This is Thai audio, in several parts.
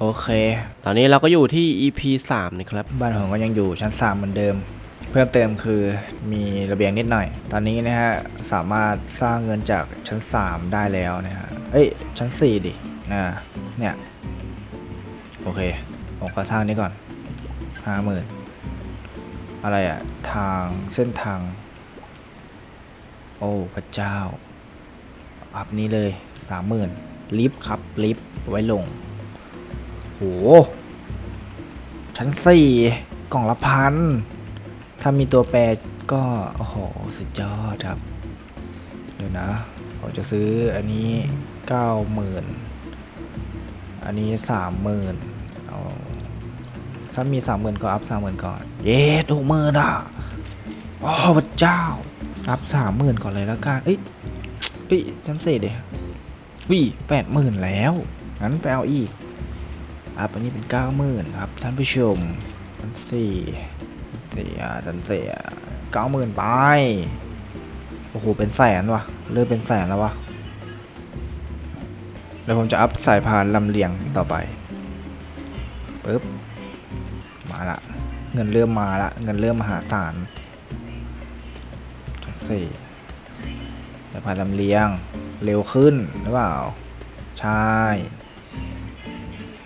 โอเค ตอนนี้เราก็อยู่ที่ EP 3นะครับ บ้านผมก็ยังอยู่ชั้น 3 เหมือนเดิม เพิ่มเติมคือมีระเบียงนิดหน่อย ตอนนี้นะฮะสามารถสร้างเงินจากชั้น 3 ได้แล้วนะฮะ เอ้ยชั้น 4 ดินะเนี่ย โอเคผมก็สร้างนี้ก่อนห้าหมื่นอะไรอะทางเส้นทาง โอ้พระเจ้า อัพนี้เลยสามหมื่นลิฟต์ครับลิฟต์ไว้ลง โห ชั้นสี่กล่องละพัน ถ้ามีตัวแปรก็ โอ้โห สุดยอดครับ เดี๋ยวนะผมจะซื้ออันนี้เก้าหมื่นอันนี้สามหมื่นเอาถ้ามีสามหมื่นก็อัพสามหมื่นก่อน เย้หกหมื่นอะโอ้พระเจ้า อัพสามหมื่นก่อนเลยแล้วกันเอ้ยเอ้ยชั้นสี่เดียวิแปดหมื่นแล้ว งั้นไปเอาอีก อัพอันนี้เป็นเก้าหมื่นครับท่านผู้ชมชั้นสี่สี่อะชั้นสี่อะเก้าหมื่นไป โอ้โห เป็นแสนวะเริ่มเป็นแสนแล้ววะเดี๋ยวผมจะอัพสายพานลำเลียงต่อไปปึ๊บ มาละ เงินเริ่มมาละ เงินเริ่มมหาศาลสี่สายพานลำเลียง เร็วขึ้นหรือเปล่า ใช่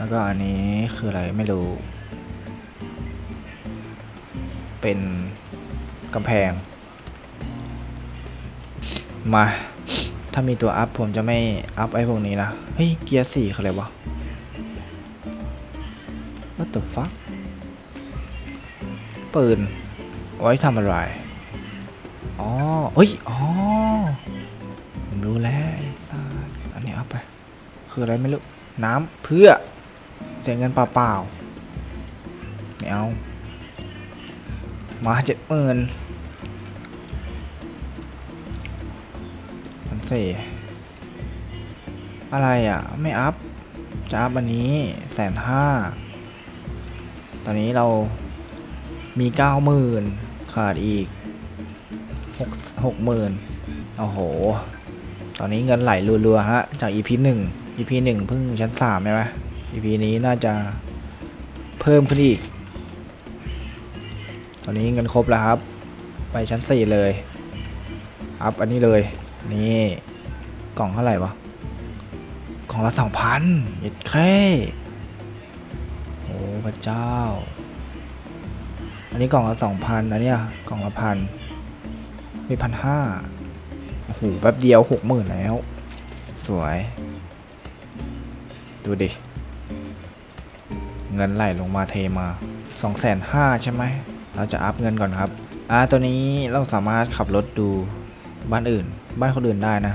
แล้วก็อันนี้คืออะไรไม่รู้ เป็นกำแพง มา ถ้ามีตัวอัพผมจะไม่อัพไอ้พวกนี้นะ เฮ้ย เกียร์สี่คืออะไรวะ What the fuck ปืน ไว้ทำอะไร อ๋อเอ้ย อ๋อ ผมรู้แล้วอันนี้อัพไป คืออะไรไม่รู้ น้ำเพื่อ เสียเงินเปล่าๆไม่เอา มาเจ็ดหมื่นพันสี่อะไรอะ ไม่อัพ จะอัพอันนี้แสนห้า ตอนนี้เรามีเก้าหมื่นขาดอีกหกหกหมื่นโอ้โห ตอนนี้เงินไหลรัวๆฮะ จาก EP หนึ่ง EP หนึ่งเพิ่งชั้นสามใช่ไหม EP นี้น่าจะเพิ่มขึ้นอีก ตอนนี้เงินครบแล้วครับ ไปชั้นสี่เลย อัพอันนี้เลย นี่กล่องเท่าไหร่วะ กล่องละสองพันเย็ดแค่โอ้พระเจ้า อันนี้กล่องละสองพันอันเนี้ยกล่องละพันมีพันห้าโอ้โห แป๊บเดียวหกหมื่นแล้ว สวย ดูดิ เงินไหลลงมาเทมา2องแสนห้าใช่ไหม เราจะอัพเงินก่อนครับอ่าตัวนี้เราสามารถขับรถดูบ้านอื่น บ้านคนอื่นได้นะ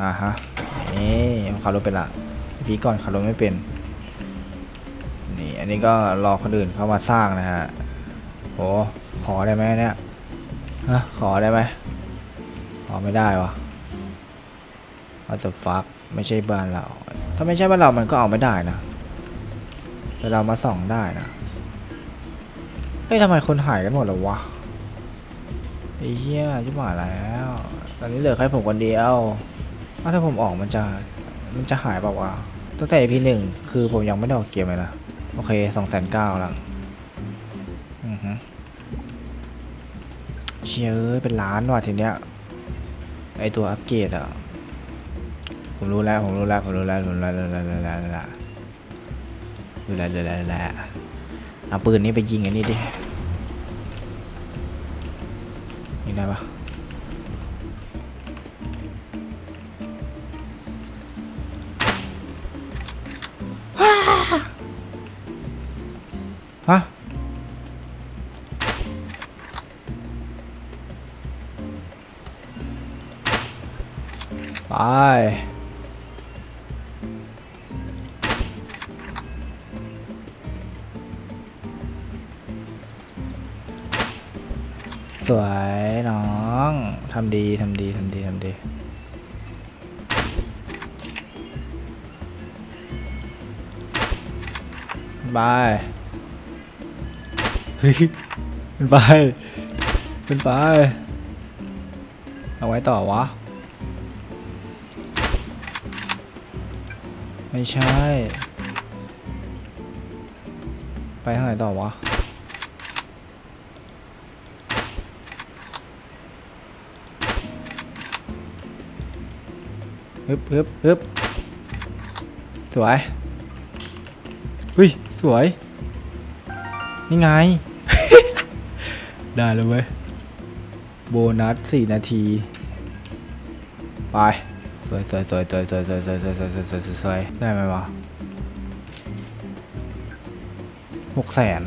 อ่าฮะนี่ขับรถเป็นละพีก่อนขับรถไม่เป็นนี่อันนี้ก็รอคนอื่นเข้ามาสร้างนะฮะโหขอได้ไหมเนี่ยฮะขอได้ไหมขอไม่ได้วะ What the fuck ไม่ใช่บ้านเรา ถ้าไม่ใช่บ้านเรามันก็เอาไม่ได้นะ แต่เรามาส่องได้นะเฮ้ยทำไมคนหายกันหมดแล้ววะไอ้เหี้ยชิบหายแล้ว ตอนนี้เหลือแค่ผมคนเดียวอ้าถ้าผมออกมันจะมันจะหายเปล่าวะตั้งแต่ EP หนึ่งคือผมยังไม่ได้ออกเกมเลยนะ โอเคสองแสนเก้าล้วอือฮึเชี่ยเอ้ยเป็นล้านว่ะทีเนี้ยไอตัวอัปเกรดอะ ผมรู้แล้ว ผมรู้แล้ว ผมรู้แล้วผมรู้แล้วรู้แล้วรู้แล้ว รู้แล้วรู้แล้วแล้วแล้วเอาปืนนี้ไปยิงอันนี้ดิยิงได้ปะฮะไป สวยน้องทำดีทำดีทำดีทำดีบายเฮ้ยเป็นไปเป็นไป เอาไว้ต่อวะ ไม่ใช่ ไปทางไหนต่อวะ ฮึบฮึบฮึบสวยเฮ้ยสวย นี่ไง ได้แล้วเว้ย โบนัสสี่นาที ไป สวยสวยสวยสวยสวยสวยสวยสวยสวยสวยสวยสวยสวยได้ไหมวะหกแสน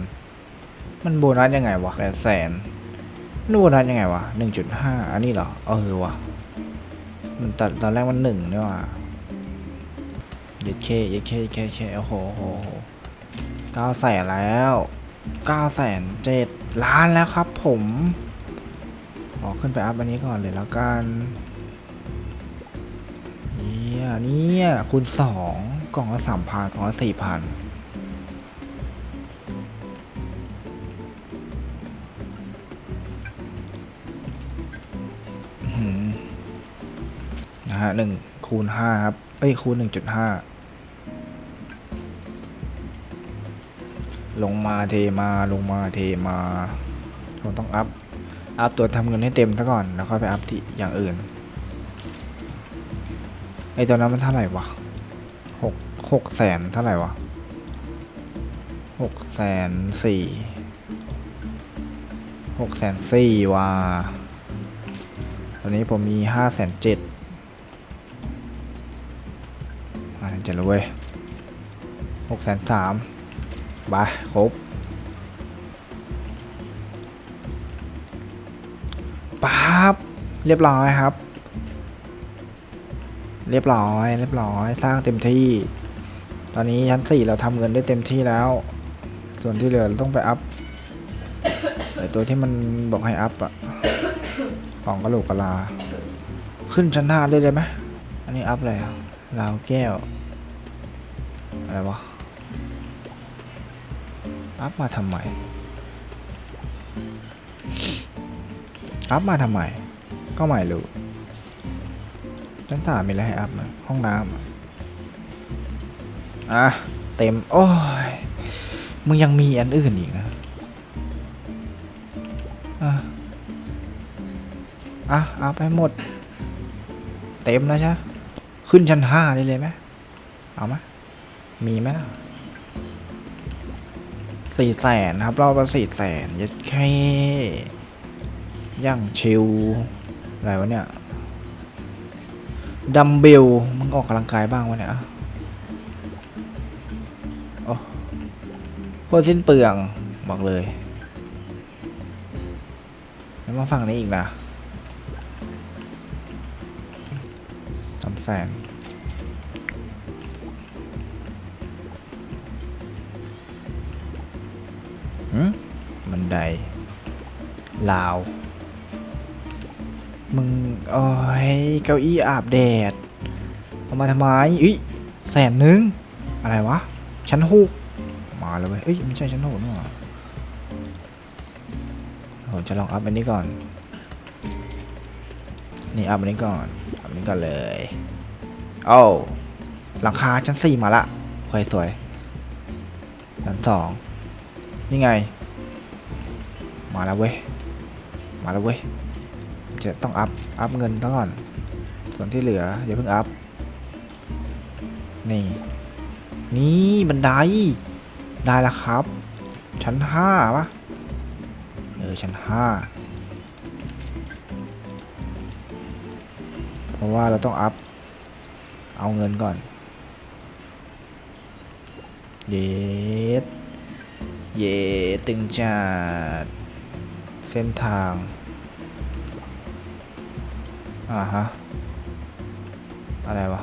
มันโบนัสยังไงวะแปดแสนมันโบนัสยังไงวะหนึ่งจุดห้าอันนี้เหรอ เออวะ มันตอนตอนแรกมันหนึ่งนี่หว่าเย็ดเคเย็ดเคเย็ดเคเย็ดเคโอ้โหโอ้โหโอ้โหเก้าแสนแล้วเก้าแสนเจ็ดล้านแล้วครับผมขอขึ้นไปอัพอันนี้ก่อนเลยแล้วกันเนี่ยเนี่ยคูณสองกล่องละสามพันกล่องละสี่พัน นะฮะหนึ่งคูณห้าครับ เอ้ยคูณหนึ่งจุดห้าลงมาเทมาลงมาเทมาผมต้องอัพ อัพตัวทำเงินให้เต็มซะก่อน แล้วค่อยไปอัพที่อย่างอื่น ไอตัวนั้นมันเท่าไหร่วะหกหกแสนเท่าไหร่วะหกแสนสี่หกแสนสี่ว่ะตอนนี้ผมมีห้าแสนเจ็ด จ็ดแล้วยหกแสนสามบาครบปั๊บเรียบร้อยครับ เรียบร้อย เรียบร้อย สร้างเต็มที่ ตอนนี้ชั้นสี่เราทำเงินได้เต็มที่แล้ว ส่วนที่เหลือต้องไปอัพไอตัวที่มันบอกให้อัพอะของกระโหลกกะลา ขึ้นชั้นห้าได้เลยไหมอันนี้อัพอะไรอะราวแก้ว อะไรวะ อัพมาทำไม อัพมาทำไม ก็ไม่รู้ชั้นสามมีอะไรให้อัพไหมห้องน้ำอะ เต็ม โอ้ย มึงยังมีอันอื่นอีกนะ อะ อะเอาไปหมด เต็มแล้วใช่ขึ้นชั้นห้าได้เลยไหมเอาไหม มีไหมสี่แสนครับรอบละสี่แสนยัดแค่ย่างชิวอะไรวะเนี่ยดัมเบลมึงออกกำลังกายบ้างวะเนี่ยโอ้โคตรสิ้นเปลือง บอกเลย แล้วมาฝั่งนี้อีกนะสามแสน นไดลาว มึงโอ้ยเก้าอี้อาบแดดเอามาทำไมอุ้ยแสนนึง อะไรวะ ชั้นหกมาเลยเว้ยเอ้ยไม่ใช่ชั้นหกนี่หว่าผมจะลองอัพอันนี้ก่อน นี่อัพอันนี้ก่อน อัพอันนี้ก่อนเลยโอ้าหลังคาชั้นสี่มาละคอยสวยชั้นสองนี่ไง มาแล้วเว้ย มาแล้วเว้ย จะต้องอัพ อัพเงินก่อน ส่วนที่เหลืออย่าเพิ่งอัพ นี่ นี่บันได ได้แล้วครับ ชั้นห้าปะเออ ชั้นห้าเพราะว่าเราต้องอัพ เอาเงินก่อน เย็ดเย็ดตึงจัด เส้นทาง อ่าฮะ อะไรวะ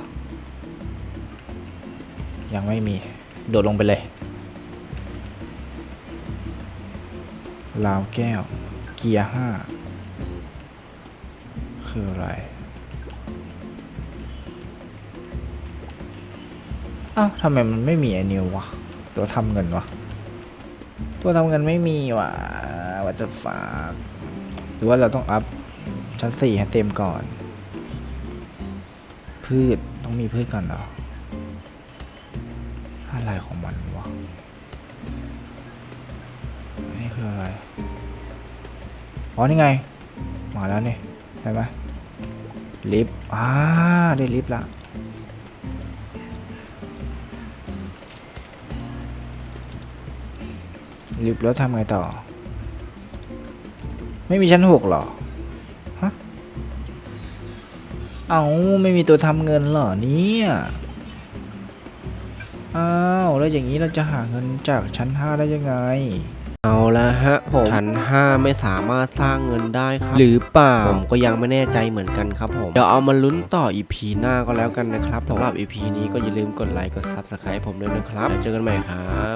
ยังไม่มี โดดลงไปเลย ลาวแก้ว เกียร์ห้า คืออะไรอ้าวทำไมมันไม่มีไอ้นิววะ ตัวทำเงินวะ ตัวทำเงินไม่มีวะ วัตฝาหรือว่าเราต้องอัพชั้นสี่ให้เต็มก่อน พืชต้องมีพืชก่อนเหรอ อะไรของมันวะนนี้คืออะไร อ๋อ นี่ไง มาแล้วนี่ใช่ไหมลิฟต์อ่า ได้ลิฟต์ละลิฟต์แล้วทำไงต่อ ไม่มีชั้นหกเหรอ ฮะ เอาไม่มีตัวทำเงินเหรอเนี่ย อ้าว แล้วอย่างนี้เราจะหาเงินจากชั้นห้าได้ยังไง เอาละฮะผมชั้น5ไม่สามารถสร้างเงินได้ครับ หรือเปล่า ผมก็ยังไม่แน่ใจเหมือนกันครับผม เดี๋ยวเอามาลุ้นต่อ EP หน้าก็แล้วกันนะครับสำหรับ EP นี้ก็อย่าลืมกดไลค์ กด Subscribe ผมด้วยนะครับแล้วเจอกันใหม่ครับ